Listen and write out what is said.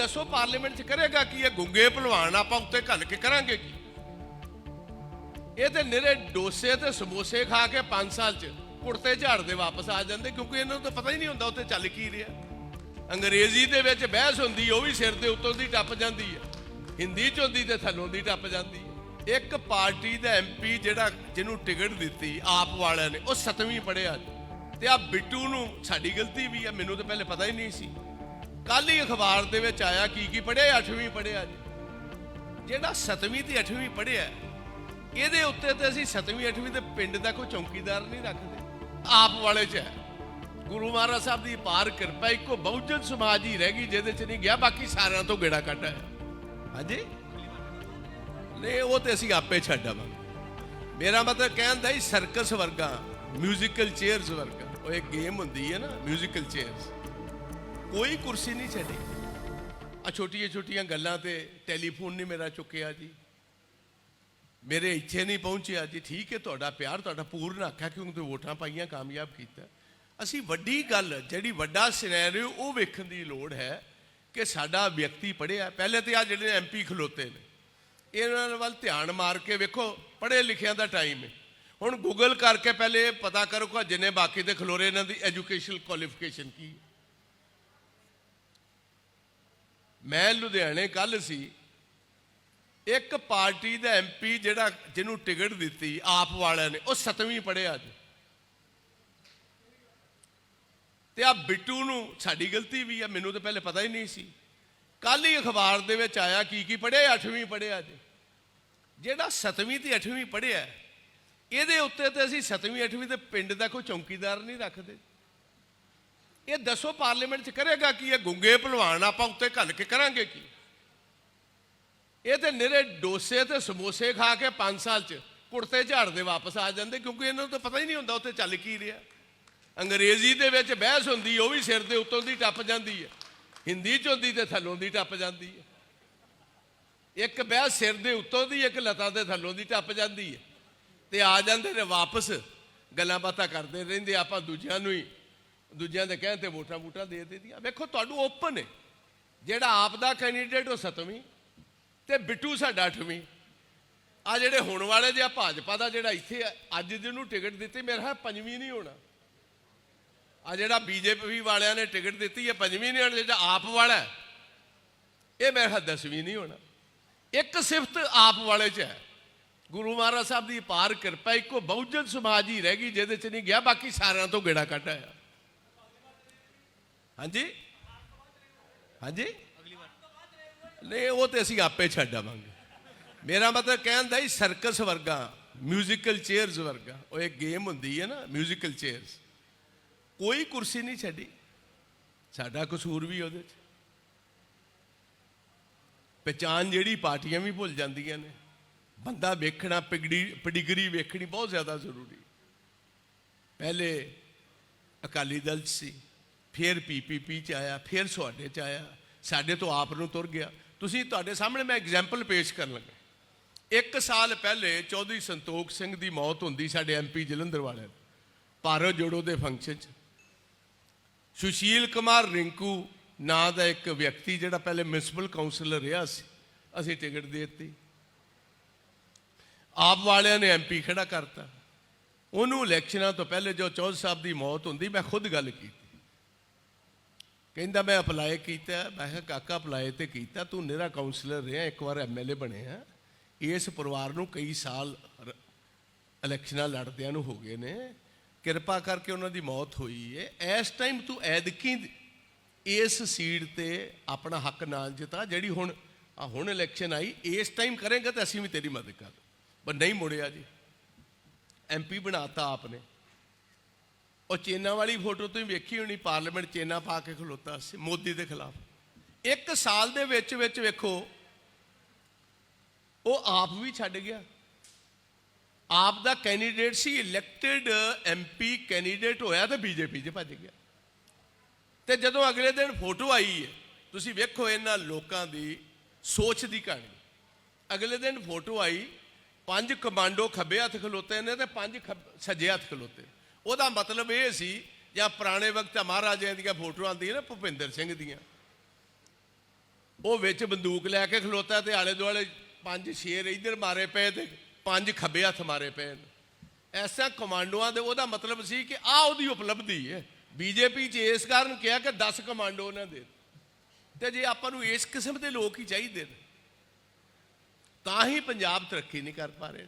ਦੱਸੋ ਪਾਰਲੀਮੈਂਟ 'ਚ ਕਰੇਗਾ ਕੀ? ਇਹ ਗੁੰਗੇ ਭਲਵਾਨ ਆਪਾਂ ਉੱਤੇ ਘੱਲ ਕੇ ਕਰਾਂਗੇ ਕੀ? ਇਹ ਤੇ ਨਿਰੇ ਡੋਸੇ ਤੇ ਸਮੋਸੇ ਖਾ ਕੇ 5 ਸਾਲ 'ਚ ਕੁੜਤੇ ਝਾੜਦੇ ਵਾਪਸ ਆ ਜਾਂਦੇ ਕਿਉਂਕਿ ਇਹਨਾਂ ਨੂੰ ਤਾਂ ਪਤਾ ਹੀ ਨਹੀਂ ਹੁੰਦਾ ਉੱਤੇ ਚੱਲ ਕੀ ਰਿਹਾ। ਅੰਗਰੇਜ਼ੀ ਦੇ ਵਿੱਚ ਬਹਿਸ ਹੁੰਦੀ, ਉਹ ਵੀ ਸਿਰ ਦੇ ਉੱਤੋਂ ਦੀ ਟੱਪ ਜਾਂਦੀ ਹੈ। ਹਿੰਦੀ 'ਚ ਹੁੰਦੀ ਤੇ ਥੱਲੋਂ ਦੀ ਟੱਪ ਜਾਂਦੀ ਹੈ। ਇੱਕ ਪਾਰਟੀ ਦਾ ਐਮਪੀ ਜਿਹੜਾ ਜਿਹਨੂੰ ਟਿਕਟ ਦਿੱਤੀ ਆਪ ਵਾਲਿਆਂ ਨੇ, ਉਹ ਸਤਵੀਂ ਪੜਿਆ ਤੇ ਆ ਬਿੱਟੂ ਨੂੰ ਸਾਡੀ ਗਲਤੀ ਵੀ ਹੈ, ਮੈਨੂੰ ਤਾਂ ਪਹਿਲੇ ਪਤਾ ਹੀ ਨਹੀਂ ਸੀ। ਕੱਲ ਹੀ ਅਖਬਾਰ ਦੇ ਵਿੱਚ ਆਇਆ ਕੀ ਕੀ ਪੜਿਆ 8ਵੀਂ ਪੜਿਆ ਜੀ। ਜਿਹੜਾ 7ਵੀਂ ਤੇ 8ਵੀਂ ਪੜਿਆ ਇਹਦੇ ਉੱਤੇ ਤੇ ਅਸੀਂ 7ਵੀਂ 8ਵੀਂ ਦੇ ਪਿੰਡ ਦਾ ਕੋਈ ਚੌਕੀਦਾਰ ਨਹੀਂ ਰੱਖਦੇ। ਆਪ ਵਾਲੇ ਚ ਹੈ। ਗੁਰੂ ਮਹਾਰਾਜ ਸਾਹਿਬ ਦੀ ਪਾਰ ਕਿਰਪਾ, ਇੱਕੋ ਬਹੁਜਨ ਸਮਾਜ ਹੀ ਰਹਿ ਗਈ, ਜਿਹਦੇ ਚ ਨਹੀਂ ਗਿਆ, ਬਾਕੀ ਸਾਰਿਆਂ ਤੋਂ ਗੇੜਾ ਕੱਢ ਹੈ ਹਾਂਜੀ? ਨਹੀਂ, ਉਹ ਤੇ ਅਸੀਂ ਆਪੇ ਛੱਡ ਆਵਾਂਗੇ। ਮੇਰਾ ਮਤਲਬ ਕਹਿਣ ਦਾ ਹੀ ਸਰਕਸ ਵਰਗਾ ਮਿਊਜ਼ੀਕਲ ਚੇਅਰਸ ਵਰਗਾ। ਉਹ ਇੱਕ ਗੇਮ ਹੁੰਦੀ ਹੈ ਨਾ ਮਿਊਜ਼ੀਕਲ ਚੇਅਰਸ ਕੋਈ ਕੁਰਸੀ ਨਹੀਂ ਛੱਡੀ। ਆ ਛੋਟੀਆਂ ਛੋਟੀਆਂ ਗੱਲਾਂ ਤੇ ਟੈਲੀਫੋਨ ਨਹੀਂ ਮੇਰਾ ਚੁੱਕਿਆ ਜੀ। ਮੇਰੇ ਇੱਥੇ ਨਹੀਂ ਪਹੁੰਚਿਆ ਜੀ। ਠੀਕ ਹੈ, ਤੁਹਾਡਾ ਪਿਆਰ, ਤੁਹਾਡਾ ਪੂਰਨ ਹੱਕ ਕਿਉਂਕਿ ਤੁਸੀਂ ਵੋਟਾਂ ਪਾਈਆਂ, ਕਾਮਯਾਬ ਕੀਤਾ। ਅਸੀਂ ਵੱਡੀ ਗੱਲ, ਜਿਹੜੀ ਵੱਡਾ ਸਿਨੈਰੀਓ ਉਹ ਵੇਖਣ ਦੀ ਲੋੜ ਹੈ ਕਿ ਸਾਡਾ ਵਿਅਕਤੀ ਪੜਿਆ ਪਹਿਲੇ ਤੇ ਆ ਜਿਹੜੇ ਐਮਪੀ ਖਲੋਤੇ ਨੇ, ਇਹਨਾਂ ਵੱਲ ਧਿਆਨ ਮਾਰ ਕੇ ਵੇਖੋ, ਪੜ੍ਹੇ ਲਿਖਿਆਂ ਦਾ ਟਾਈਮ ਹੈ। ਹੁਣ ਗੂਗਲ ਕਰਕੇ ਪਹਿਲੇ ਪਤਾ ਕਰੋ ਕਿ ਜਿੰਨੇ ਬਾਕੀ ਦੇ ਖਲੋਰੇ, ਇਹਨਾਂ ਦੀ ਐਜੂਕੇਸ਼ਨਲ ਕੁਆਲੀਫਿਕੇਸ਼ਨ ਕੀ ਹੈ। ਮੈਂ ਲੁਧਿਆਣੇ ਕੱਲ ਸੀ, ਇੱਕ ਪਾਰਟੀ ਦਾ ਐਮਪੀ ਜਿਹੜਾ ਜਿਹਨੂੰ ਟਿਕਟ ਦਿੱਤੀ ਆਪ ਵਾਲਿਆਂ ਨੇ, ਉਹ ਸਤਵੀਂ ਪੜਿਆ ਅੱਜ। ਤੇ ਆ ਬਿੱਟੂ ਨੂੰ ਸਾਡੀ ਗਲਤੀ ਵੀ ਹੈ ਮੈਨੂੰ ਤਾਂ ਪਹਿਲੇ ਪਤਾ ਹੀ ਨਹੀਂ ਸੀ। ਕੱਲ ਹੀ ਅਖਬਾਰ ਦੇ ਵਿੱਚ ਆਇਆ ਕੀ ਕੀ ਪੜਿਆ 8ਵੀਂ ਪੜਿਆ ਅੱਜ। ਜਿਹੜਾ 7ਵੀਂ ਤੇ 8ਵੀਂ ਪੜਿਆ ਇਹਦੇ ਉੱਤੇ ਤੇ ਅਸੀਂ 7ਵੀਂ 8ਵੀਂ ਦੇ ਪਿੰਡ ਦਾ ਕੋਈ ਚੌਕੀਦਾਰ ਨਹੀਂ ਰੱਖਦੇ। ਇਹ ਦੱਸੋ ਪਾਰਲੀਮੈਂਟ 'ਚ ਕਰੇਗਾ ਕੀ? ਇਹ ਗੁੰਗੇ ਭਲਵਾਨ ਆਪਾਂ ਉੱਤੇ ਘੱਲ ਕੇ ਕਰਾਂਗੇ ਕੀ? ਇਹ ਤੇ ਨਿਰੇ ਡੋਸੇ ਤੇ ਸਮੋਸੇ ਖਾ ਕੇ 5 ਸਾਲ 'ਚ ਕੁੜਤੇ ਝਾੜਦੇ ਵਾਪਸ ਆ ਜਾਂਦੇ ਕਿਉਂਕਿ ਇਹਨਾਂ ਨੂੰ ਤਾਂ ਪਤਾ ਹੀ ਨਹੀਂ ਹੁੰਦਾ ਉੱਥੇ ਚੱਲ ਕੀ ਰਿਹਾ। ਅੰਗਰੇਜ਼ੀ ਦੇ ਵਿੱਚ ਬਹਿਸ ਹੁੰਦੀ, ਉਹ ਵੀ ਸਿਰ ਦੇ ਉੱਤੋਂ ਦੀ ਟੱਪ ਜਾਂਦੀ ਹੈ। ਹਿੰਦੀ 'ਚ ਹੁੰਦੀ ਤੇ ਥੱਲੋਂ ਦੀ ਟੱਪ ਜਾਂਦੀ ਹੈ। ਇੱਕ ਬਹਿਸ ਸਿਰ ਦੇ ਉੱਤੋਂ ਦੀ, ਇੱਕ ਲਤਾਂ ਦੇ ਥੱਲੋਂ ਦੀ ਟੱਪ ਜਾਂਦੀ ਹੈ। ਤੇ ਆ ਜਾਂਦੇ ਨੇ ਵਾਪਸ, ਗੱਲਾਂ ਬਾਤਾਂ ਕਰਦੇ ਰਹਿੰਦੇ ਆਪਾਂ ਦੂਜਿਆਂ ਨੂੰ ਹੀ। ਦੂਜਿਆਂ ਦੇ ਕਹਿਣ ਤੇ ਵੋਟਾਂ ਵੋਟਾਂ ਦੇ ਦੇ ਵੇਖੋ ਤੁਹਾਨੂੰ ਓਪਨ ਹੈ ਜਿਹੜਾ ਆਪ ਦਾ ਕੈਂਡੀਡੇਟ ਉਹ ਸਤਵੀਂ ਤੇ ਬਿੱਟੂ ਸਾਡਾ ਅੱਠਵੀਂ। ਆ ਜਿਹੜੇ ਹੁਣ ਵਾਲੇ ਜੇ ਆ, ਭਾਜਪਾ ਦਾ ਜਿਹੜਾ ਇੱਥੇ ਅੱਜ ਜਿਹਨੂੰ ਟਿਕਟ ਦਿੱਤੀ, ਮੇਰਾ ਖਿਆਲ ਪੰਜਵੀਂ ਨਹੀਂ ਹੋਣਾ। ਆ ਜਿਹੜਾ ਬੀਜੇਪੀ ਵਾਲਿਆਂ ਨੇ ਟਿਕਟ ਦਿੱਤੀ ਹੈ ਪੰਜਵੀਂ ਨਹੀਂ ਹੋਣਾ, ਜਿਹੜਾ ਆਪ ਵਾਲਾ ਇਹ ਮੇਰਾ ਖਿਆਲ ਦਸਵੀਂ ਨਹੀਂ ਹੋਣਾ। ਇੱਕ ਸਿਫਤ ਆਪ ਵਾਲੇ ਚ ਹੈ। ਗੁਰੂ ਮਹਾਰਾਜ ਸਾਹਿਬ ਦੀ ਪਾਰ ਕਿਰਪਾ, ਇੱਕੋ ਬਹੁਜਨ ਸਮਾਜ ਹੀ ਰਹਿ ਗਈ, ਜਿਹਦੇ ਚ ਨਹੀਂ ਗਿਆ, ਬਾਕੀ ਸਾਰਿਆਂ ਤੋਂ ਗੇੜਾ ਕੱਢ ਆਇਆ। ਹਾਂਜੀ? ਹਾਂਜੀ? ਨਹੀਂ, ਉਹ ਤੇ ਅਸੀਂ ਆਪੇ ਛੱਡ ਆਵਾਂਗੇ। ਮੇਰਾ ਮਤਲਬ ਕਹਿਣ ਦਾ ਹੀ ਸਰਕਸ ਵਰਗਾ ਮਿਊਜ਼ੀਕਲ ਚੇਅਰਸ ਵਰਗਾ। ਉਹ ਇੱਕ ਗੇਮ ਹੁੰਦੀ ਹੈ ਨਾ ਮਿਊਜ਼ੀਕਲ ਚੇਅਰਸ ਕੋਈ ਕੁਰਸੀ ਨਹੀਂ ਛੱਡੀ। ਸਾਡਾ ਕਸੂਰ ਵੀ ਉਹਦੇ 'ਚ। ਪਛਾਣ ਜਿਹੜੀ ਪਾਰਟੀਆਂ ਵੀ ਭੁੱਲ ਜਾਂਦੀਆਂ ਨੇ। ਬੰਦਾ ਵੇਖਣਾ, ਪਿਗੜੀ, ਪਡਿਗਰੀ ਵੇਖਣੀ ਬਹੁਤ ਜ਼ਿਆਦਾ ਜ਼ਰੂਰੀ। ਪਹਿਲੇ ਅਕਾਲੀ ਦਲ 'ਚ ਸੀ। ਫਿਰ ਪੀਪੀਪੀ ਚ ਆਇਆ, ਫਿਰ ਤੁਹਾਡੇ ਚ ਆਇਆ, ਸਾਡੇ ਤੋਂ ਆਪ ਨੂੰ ਤੁਰ ਗਿਆ। ਤੁਸੀਂ ਤੁਹਾਡੇ ਸਾਹਮਣੇ ਮੈਂ ਐਗਜ਼ਾਮਪਲ ਪੇਸ਼ ਕਰਨ ਲੱਗਾ। ਇੱਕ ਸਾਲ ਪਹਿਲੇ ਚੌਧਰੀ ਸੰਤੋਖ ਸਿੰਘ ਦੀ ਮੌਤ ਹੁੰਦੀ ਸਾਡੇ ਐਮਪੀ ਜਲੰਧਰ ਵਾਲੇ ਭਾਰਤ ਜੋੜੋ ਦੇ ਫੰਕਸ਼ਨ 'ਚ। ਸੁਸ਼ੀਲ ਕੁਮਾਰ ਰਿੰਕੂ ਨਾਂ ਦਾ ਇੱਕ ਵਿਅਕਤੀ ਜਿਹੜਾ ਪਹਿਲੇ ਮਿਊਨਿਸਪਲ ਕਾਉਂਸਲਰ ਰਿਹਾ ਸੀ, ਅਸੀਂ ਟਿਕਟ ਦੇ ਦਿੱਤੀ। ਆਪ ਵਾਲਿਆਂ ਨੇ ਐਮਪੀ ਖੜਾ ਕਰਤਾ। ਉਹਨੂੰ ਇਲੈਕਸ਼ਨਾਂ ਤੋਂ ਪਹਿਲੇ ਜੋ ਚੌਧਰੀ ਸਾਹਿਬ ਦੀ ਮੌਤ ਹੁੰਦੀ, ਮੈਂ ਖੁਦ ਗੱਲ ਕੀਤੀ। ਕਹਿੰਦਾ ਮੈਂ ਅਪਲਾਈ ਕੀਤਾ, ਮੈਂ ਕਿਹਾ ਕਾਕਾ ਅਪਲਾਈ ਤੇ ਕੀਤਾ, ਤੂੰ ਨਿਹਰਾ ਕਾਉਂਸਲਰ ਰਿਹਾ, ਇੱਕ ਵਾਰ ਐਮਐਲਏ ਬਣਿਆ ਇਸ ਪਰਿਵਾਰ ਨੂੰ ਕਈ ਸਾਲ ਇਲੈਕਸ਼ਨਾਂ ਲੜਦਿਆਂ ਨੂੰ ਹੋ ਗਏ ਨੇ। ਕਿਰਪਾ ਕਰਕੇ ਉਹਨਾਂ ਦੀ ਮੌਤ ਹੋਈ ਹੈ ਇਸ ਟਾਈਮ ਤੂੰ ਐਦਕੀ ਇਸ ਸੀਟ ਤੇ ਆਪਣਾ ਹੱਕ ਨਾ ਜਿਤਾ, ਜਿਹੜੀ ਹੁਣ ਆ ਹੁਣ ਇਲੈਕਸ਼ਨ ਆਈ, ਇਸ ਟਾਈਮ ਕਰੇਗਾ ਤਾਂ ਅਸੀਂ ਵੀ ਤੇਰੀ ਮਦਦ ਕਰ ਪਰ ਨਹੀਂ ਮੁੜਿਆ ਜੀ। ਐਮਪੀ ਬਣਾਤਾ ਆਪਨੇ। ਉਹ ਚੇਨਾ ਵਾਲੀ ਫੋਟੋ ਤੁਸੀਂ ਵੇਖੀ ਹੋਣੀ, ਪਾਰਲੀਮੈਂਟ ਚੇਨਾ ਪਾ ਕੇ ਖਲੋਤਾ ਸੀ, ਮੋਦੀ ਦੇ ਖਿਲਾਫ। ਇੱਕ ਸਾਲ ਦੇ ਵਿੱਚ ਵਿੱਚ ਵੇਖੋ, ਉਹ ਆਪ ਵੀ ਛੱਡ ਗਿਆ। ਆਪ ਦਾ ਕੈਂਡੀਡੇਟ ਸੀ ਇਲੈਕਟਿਡ ਐਮਪੀ ਕੈਂਡੀਡੇਟ ਹੋਇਆ ਤੇ ਬੀਜੇਪੀ 'ਚ ਭੱਜ ਗਿਆ। ਤੇ ਜਦੋਂ ਅਗਲੇ ਦਿਨ ਫੋਟੋ ਆਈ ਹੈ, ਤੁਸੀਂ ਵੇਖੋ ਇਹਨਾਂ ਲੋਕਾਂ ਦੀ ਸੋਚ ਦੀ ਕਹਾਣੀ। ਅਗਲੇ ਦਿਨ ਫੋਟੋ ਆਈ, ਪੰਜ ਕਮਾਂਡੋ ਖੱਬੇ ਹੱਥ ਖਲੋਤੇ ਨੇ ਤੇ ਪੰਜ ਖੱਬ- ਸੱਜੇ ਹੱਥ ਖਲੋਤੇ। ਉਹਦਾ ਮਤਲਬ ਇਹ ਸੀ, ਜਾਂ ਪੁਰਾਣੇ ਵਕਤ ਮਹਾਰਾਜਿਆਂ ਦੀਆਂ ਫੋਟੋਆਂ ਆਉਂਦੀਆਂ ਨਾ, ਭੁਪਿੰਦਰ ਸਿੰਘ ਦੀਆਂ। ਉਹ ਵਿੱਚ ਬੰਦੂਕ ਲੈ ਕੇ ਖਲੋਤਾ ਤੇ ਆਲੇ ਦੁਆਲੇ ਪੰਜ ਸ਼ੇਰ ਇੱਧਰ ਮਾਰੇ ਪਏ ਤੇ ਪੰਜ ਖੱਬੇ ਹੱਥ ਮਾਰੇ ਪਏ ਐਸਾ ਕਮਾਂਡੋਆਂ ਦੇ ਉਹਦਾ ਮਤਲਬ ਸੀ ਕਿ ਆ ਉਹਦੀ ਉਪਲਬਧੀ ਹੈ। ਬੀਜੇਪੀ ਚ ਇਸ ਕਾਰਨ ਕਿਹਾ ਕਿ 10 ਕਮਾਂਡੋ ਉਹਨਾਂ ਦੇ। ਤੇ ਜੇ ਆਪਾਂ ਨੂੰ ਇਸ ਕਿਸਮ ਦੇ ਲੋਕ ਹੀ ਚਾਹੀਦੇ ਨੇ, ਤਾਂ ਹੀ ਪੰਜਾਬ ਤਰੱਕੀ ਨਹੀਂ ਕਰ ਪਾ ਰਹੇ।